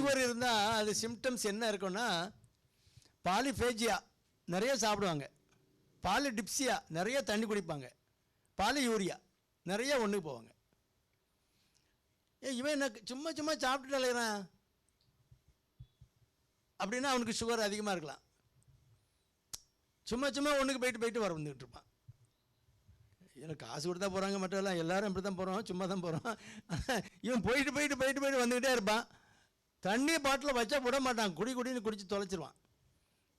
Sugar இருந்தால் அது symptoms என்ன இருக்குன்னா பாலிஃபேஜியா நிறைய சாப்பிடுவாங்க. பாலிடிப்சியா நிறைய தண்ணி குடிப்பாங்க. பாலி யூரியா நிறைய ஒன்றுக்கு போவாங்க. ஏ இவன் என்ன சும்மா சும்மா சாப்பிட்டுட்டு அலையிறான்? அப்படின்னா அவனுக்கு சுகர் அதிகமாக இருக்கலாம். சும்மா சும்மா ஒன்றுக்கு போயிட்டு போயிட்டு வர வந்துக்கிட்டு இருப்பான். எனக்கு காசு கொடுத்தா போகிறாங்க மற்றெல்லாம் எல்லாரும் இப்படி தான் போகிறோம் சும்மா தான் போகிறோம் இவன் போயிட்டு போயிட்டு போயிட்டு போயிட்டு வந்துக்கிட்டே இருப்பான். தண்ணி பாட்டில் வச்சா விட மாட்டான். குடி குடின்னு குடித்து தொலைச்சிருவான்.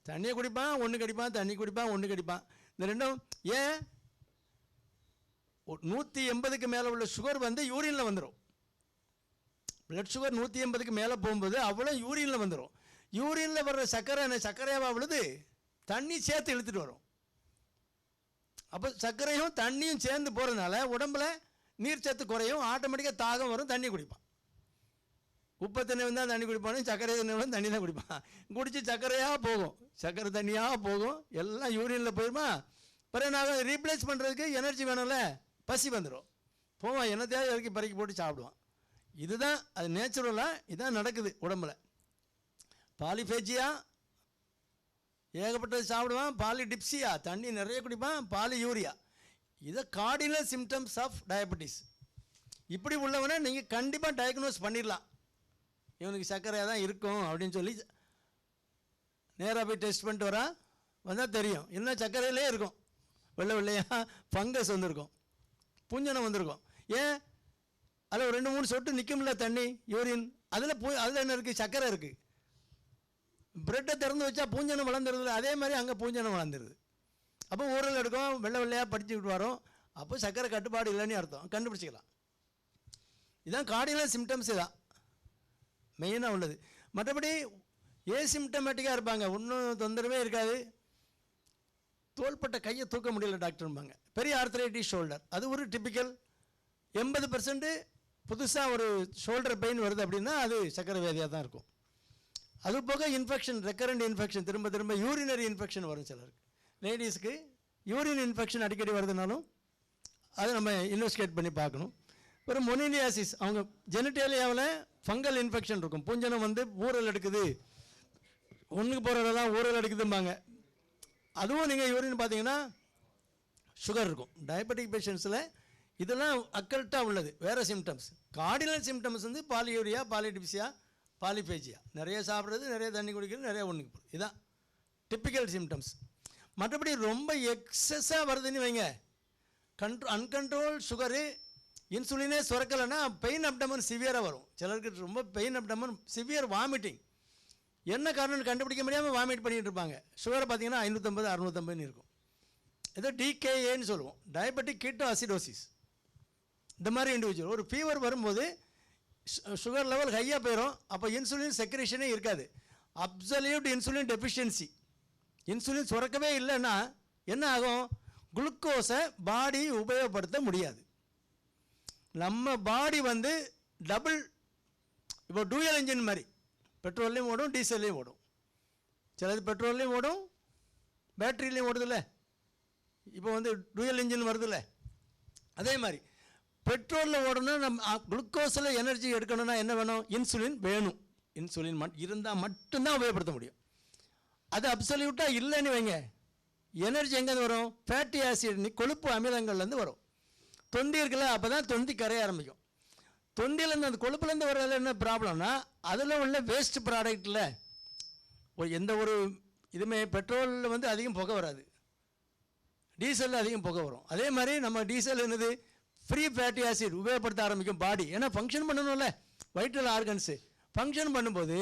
தண்ணியை குடிப்பான் ஒன்று கடிப்பான் தண்ணி குடிப்பான் ஒன்று கடிப்பான். இந்த ரெண்டும் ஏன்? நூற்றி எண்பதுக்கு மேலே உள்ள சுகர் வந்து யூரியனில் வந்துடும் பிளட் சுகர் நூற்றி எண்பதுக்கு மேலே போகும்போது அவ்வளோ யூரியனில் வந்துடும் யூரியனில் வர்ற சர்க்கரை என்ன? சர்க்கரையாவா விழுது? தண்ணி சேர்த்து இழுத்துட்டு வரும். அப்போ சர்க்கரையும் தண்ணியும் சேர்ந்து போகிறதுனால உடம்புல நீர் சத்து குறையும். ஆட்டோமேட்டிக்காக தாகம் வரும் தண்ணி குடிப்பான். உப்பு தண்ணி வந்தால் தண்ணி குடிப்பானு சர்க்கரை தண்ணி வந்தால் தண்ணி தான் குடிப்பான். குடித்து சர்க்கரையாக போகும். சர்க்கரை தண்ணியாக போகும். எல்லாம் யூரியனில் போயிடுமா பிறகு நாங்கள் ரீப்ளேஸ் பண்ணுறதுக்கு எனர்ஜி வேணும்ல? பசி வந்துடும் போவான் என்னத்தையாவது இறக்கி பறக்கி போட்டு சாப்பிடுவான். இதுதான் அது நேச்சுரலாக இதுதான் நடக்குது உடம்புல. பாலிஃபேஜியா ஏகப்பட்டது சாப்பிடுவான். பாலி டிப்சியா தண்ணி நிறைய குடிப்பான். பாலி யூரியா இதை கார்டினல் சிம்டம்ஸ் ஆஃப் டயபெட்டிஸ் இப்படி உள்ளவனை நீங்கள் கண்டிப்பாக டயக்னோஸ் பண்ணிடலாம். இவனுக்கு சர்க்கரையாக தான் இருக்கும் அப்படின்னு சொல்லி நேராக போய் டெஸ்ட் பண்ணிட்டு வரா. வந்தால் தெரியும். இன்னும் சர்க்கரையிலே இருக்கும். வெள்ளை வெள்ளையாக ஃபங்கஸ் வந்திருக்கும். புஞ்சனம் வந்திருக்கும். ஏன்? அதில் ஒரு ரெண்டு மூணு சொட்டு நிற்கும்ல தண்ணி யூரின் அதில் பூ அதில் என்ன இருக்குது சர்க்கரை இருக்குது பிரெட்டை திறந்து வச்சா பூஞ்சனம் வளர்ந்துருது அதே மாதிரி அங்கே பூஞ்சனம் வளர்ந்துருது. அப்போ ஊரில் எடுக்கும் வெள்ளை வெள்ளையாக படிச்சுக்கிட்டு வரோம். அப்போ சர்க்கரை கட்டுப்பாடு இல்லைன்னு அர்த்தம். கண்டுபிடிச்சிக்கலாம். இதான் கார்டினல் சிம்டம்ஸ் இதான். மெயினாக உள்ளது. மற்றபடி ஏ இருப்பாங்க. ஒன்றும் தொந்தரவே இருக்காது. தோள்பட்ட கையை தூக்க முடியல டாக்டர்ம்பாங்க பெரிய ஆர்த்தரைட்டிஸ் ஷோல்டர் அது ஒரு டிப்பிக்கல் எண்பது பர்சன்ட்டு புதுசாக ஒரு ஷோல்டர் பெயின் வருது அப்படின்னா அது சக்கரை வியாதியாக தான் இருக்கும். அது போக இன்ஃபெக்ஷன் ரெக்கரண்ட் இன்ஃபெக்ஷன் திரும்ப திரும்ப யூரினரி இன்ஃபெக்ஷன் வரும் சிலருக்கு. லேடிஸ்க்கு யூரின் இன்ஃபெக்ஷன் அடிக்கடி வருதுனாலும் அதை நம்ம இன்வெஸ்டிகேட் பண்ணி பார்க்கணும். ஒரு மொனிலியாசிஸ் அவங்க ஜெனிட்டேலியாவில் ஃபங்கல் இன்ஃபெக்ஷன் இருக்கும். பூஞ்சனம் வந்து ஊரல் எடுக்குது. ஒன்றுக்கு போகிறதெல்லாம் ஊரல் எடுக்குதும்பாங்க. அதுவும் நீங்கள் யூரின் பார்த்தீங்கன்னா சுகர் இருக்கும். டயபெட்டிக் பேஷண்ட்ஸில் இதெல்லாம் அக்கல்ட்டாக உள்ளது. வேறு சிம்டம்ஸ் கார்டினல் சிம்டம்ஸ் வந்து பாலியூரியா பாலிடிப்சியா பாலிபேஜியா நிறைய சாப்பிட்றது நிறைய தண்ணி குடிக்கிறது நிறைய ஒன்றுக்கு போகிறது இதான் டிப்பிக்கல் சிம்டம்ஸ் மற்றபடி ரொம்ப எக்ஸஸாக வருதுன்னு வைங்க. கண்ட்ரோ அன்கண்ட்ரோல் சுகரு இன்சுலினே சுரக்கலைன்னா பெயின் அப்டமன் சிவியராக வரும். சிலருக்கு ரொம்ப பெயின் அப்டமன் சிவியர் வாமிட்டிங் என்ன காரணம்னு கண்டுபிடிக்க முடியாமல் வாமிட் பண்ணிகிட்டு இருப்பாங்க. சுகரை பார்த்தீங்கன்னா ஐநூற்றம்பது அறுநூற்றம்பதுன்னு இருக்கும். ஏதோ டிகேஏன்னு சொல்லுவோம். டயபெட்டிக் கீட்டோ அசிடோசிஸ் இந்த மாதிரி இண்டிவிஜுவல் ஒரு ஃபீவர் வரும்போது சுகர் லெவல் ஹையாக போயிடும் அப்போ இன்சுலின் செக்ரேஷனே இருக்காது. அப்சல்யூட் இன்சுலின் டெஃபிஷியன்சி இன்சுலின் சுரக்கவே இல்லைன்னா என்ன ஆகும்? குளுக்கோஸை பாடி உபயோகப்படுத்த முடியாது. நம்ம பாடி வந்து டபுள் இப்போ டூயல் இன்ஜின் மாதிரி. பெட்ரோல்லையும் ஓடும் டீசல்லையும் ஓடும். சிலது பெட்ரோல்லையும் ஓடும் பேட்டரியிலையும் ஓடுதில்ல. இப்போ வந்து டூயல் இன்ஜின் வருதுல்ல. அதே மாதிரி பெட்ரோலில் ஓடணும்னா நம்ம குளுக்கோஸில் எனர்ஜி எடுக்கணும்னா என்ன வேணும்? இன்சுலின் வேணும். இன்சுலின் மட் இருந்தால் மட்டும்தான் உபயோகப்படுத்த முடியும். அது அப்சல்யூட்டாக இல்லைன்னு வைங்க. எனர்ஜி எங்கேருந்து வரும்? ஃபேட்டி ஆசிட் கொழுப்பு அமிலங்கள்லேருந்து வரும். தொந்தி இருக்குல்ல அப்போ தான் தொந்தி கரைய ஆரம்பிக்கும். தொந்திலேருந்து அந்த கொழுப்புலேருந்து வர்றதுல என்ன ப்ராப்ளம்னா அதில் உள்ள வேஸ்ட் ப்ராடக்டில் எந்த ஒரு இதுவுமே பெட்ரோலில் வந்து அதிகம் புகை வராது. டீசலில் அதிகம் புகை வரும். அதே மாதிரி நம்ம டீசல் என்னது? ஃப்ரீ ஃபேட்டி ஆசிட் உபயோகப்படுத்த ஆரம்பிக்கும் பாடி ஏன்னா ஃபங்க்ஷன் பண்ணணும்ல. வைட்டல் ஆர்கன்ஸு ஃபங்க்ஷன் பண்ணும்போது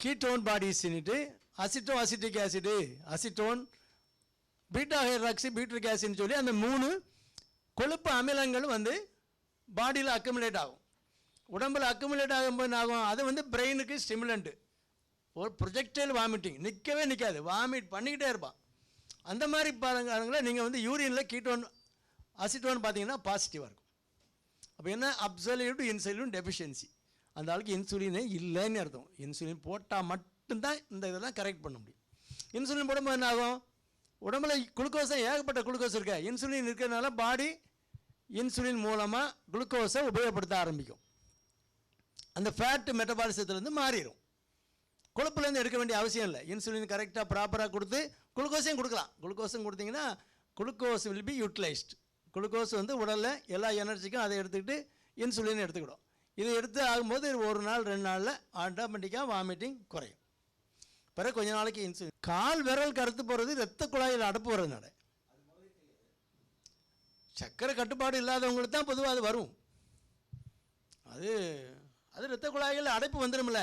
கீட்டோன் பாடிஸ்ன்னுட்டு aceto acetic acid acetone beta hydroxy butyric ஆசிட்னு சொல்லி அந்த மூணு கொழுப்பு அமிலங்கள் வந்து பாடியில் அக்குமுலேட் ஆகும். உடம்பில் அக்குமுலேட் ஆகும்போது என்ன ஆகும்? அது வந்து பிரெயினுக்கு ஸ்டிமுலண்ட்டு ஒரு ப்ரொஜெக்டைல் வாமிட்டிங் நிற்கவே நிற்காது வாமிட் பண்ணிக்கிட்டே இருப்பான். அந்த மாதிரி பாருங்கள நீங்கள் வந்து யூரியனில் கீட்டோன் அசிட்டோன் பார்த்தீங்கன்னா பாசிட்டிவாக இருக்கும். அப்போ என்ன? அப்சல்யூட் இன்சுலின் டெஃபிஷியன்சி அந்த ஆளுக்கு இன்சுலினே இல்லைன்னு அர்த்தம். இன்சுலின் போட்டால் மட்டும்தான் இந்த இதெல்லாம் கரெக்ட் பண்ண முடியும். இன்சுலின் போடும்போது என்ன ஆகும்? உடம்புல குளுக்கோஸை ஏகப்பட்ட குளுக்கோஸ் இருக்க. இன்சுலின் இருக்கிறதுனால பாடி இன்சுலின் மூலமாக குளுக்கோஸை உபயோகப்படுத்த ஆரம்பிக்கும். அந்த ஃபேட் மெட்டபாலிசத்துலேருந்து மாறிடும் கொழுப்புலேருந்து எடுக்க வேண்டிய அவசியம் இல்லை. இன்சுலின் கரெக்டாக ப்ராப்பராக கொடுத்து குளுக்கோஸையும் கொடுக்கலாம். குளுக்கோஸும் கொடுத்தீங்கன்னா glucose will be utilised glucose வந்து உடலில் எல்லா எனர்ஜிக்கும் அதை எடுத்துக்கிட்டு இன்சுலின் எடுத்துக்கிடும். இது எடுத்து ஆகும்போது ஒரு நாள் ரெண்டு நாளில் ஆட்டோமேட்டிக்காக வாமிட்டிங் குறையும். பிறகு கொஞ்ச நாளைக்கு இன்சுலின் கால் விரல் கருத்து போகிறது ரத்த குழாயில் அடப்பு வர்றதுனால. சர்க்கரை கட்டுப்பாடு இல்லாதவங்களுக்கு தான் பொதுவாக அது வரும். அது அது ரத்த குழாயில் அடைப்பு வந்துடும்ல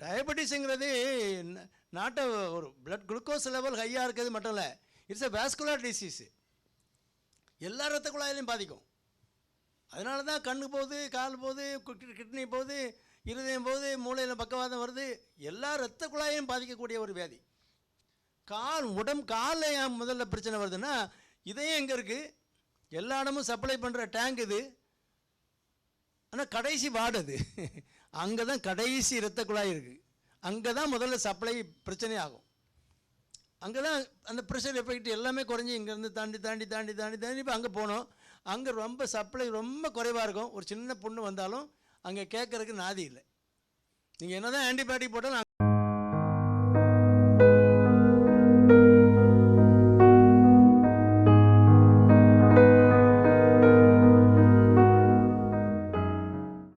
டயபெட்டிஸுங்கிறது நாட்டை ஒரு பிளட் குளுக்கோஸ் லெவல் ஹையாக இருக்கிறது மட்டும் இல்லை இட்ஸ் எ வேஸ்குலர் டிசீஸு எல்லா ரத்த குழாயிலையும் பாதிக்கும். அதனால தான் கண்ணு போகுது கால் போகுது கிட்னி போகுது இருதயம் போது மூளையில் பக்கவாதம் வருது. எல்லா ரத்த குழாயையும் பாதிக்கக்கூடிய ஒரு வியாதி. கால் உடம்பு காலில் ஏன் முதல்ல பிரச்சனை வருதுன்னா இதயம் எங்கே இருக்குது எல்லா இடமும் சப்ளை பண்ணுற டேங்க் இது. ஆனால் கடைசி வார்டு அது. அங்கே தான் கடைசி இரத்த குழாய் இருக்குது அங்கே தான் முதல்ல சப்ளை பிரச்சனை ஆகும். அங்கே தான் அந்த ப்ரெஷர் எஃபெக்ட் எல்லாமே குறைஞ்சி இங்கேருந்து தாண்டி தாண்டி தாண்டி தாண்டி தாண்டி இப்போ அங்கே போனோம். அங்கே ரொம்ப சப்ளை ரொம்ப குறைவாக இருக்கும். ஒரு சின்ன புண்ணு வந்தாலும் அங்கே கேட்கறதுக்கு நாதி இல்லை. நீங்கள் என்ன தான் ஆன்டிபயோட்டிக் போட்டாலும்